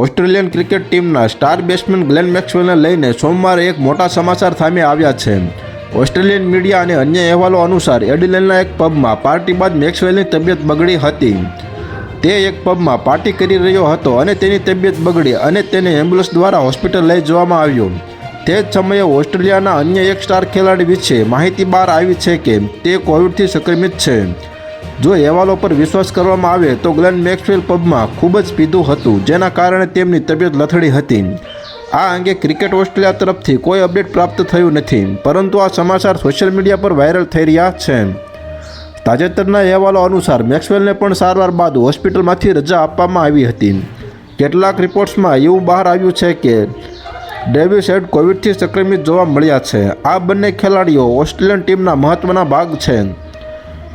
Australian cricket ટીમના star batsman Glenn મેક્સવેલને લઈને સોમવારે એક મોટા સમાચાર સામે આવ્યા છે. ઓસ્ટ્રેલિયન મીડિયા અને અન્ય અહેવાલો અનુસાર એડિલેનના એક પબમાં પાર્ટી બાદ મેક્સવેલની તબિયત બગડી હતી. તે એક પબમાં પાર્ટી કરી રહ્યો હતો અને તેની તબિયત બગડી અને તેને એમ્બ્યુલન્સ દ્વારા હોસ્પિટલ લઈ જવામાં આવ્યો. તે જ સમયે ઓસ્ટ્રેલિયાના અન્ય એક સ્ટાર ખેલાડી વિશે માહિતી બહાર આવી છે કે તે કોવિડથી સંક્રમિત છે. જો અહેવાલો પર વિશ્વાસ કરવામાં આવે તો ગ્લેન મેક્સવેલ પબમાં ખૂબ જ પીધું હતું, જેના કારણે તેમની તબિયત લથડી હતી. આ અંગે ક્રિકેટ ઓસ્ટ્રેલિયા તરફથી કોઈ અપડેટ પ્રાપ્ત થયું નથી, પરંતુ આ સમાચાર સોશિયલ મીડિયા પર વાયરલ થઈ રહ્યા છે. તાજેતરના અહેવાલો અનુસાર મેક્સવેલને પણ સારવાર બાદ હોસ્પિટલમાંથી રજા આપવામાં આવી હતી. કેટલાક રિપોર્ટ્સમાં એવું બહાર આવ્યું છે કે ડેવિસ હેડ કોવિડથી સંક્રમિત જોવા મળ્યા છે. આ બંને ખેલાડીઓ ઓસ્ટ્રેલિયન ટીમના મહત્ત્વના ભાગ છે.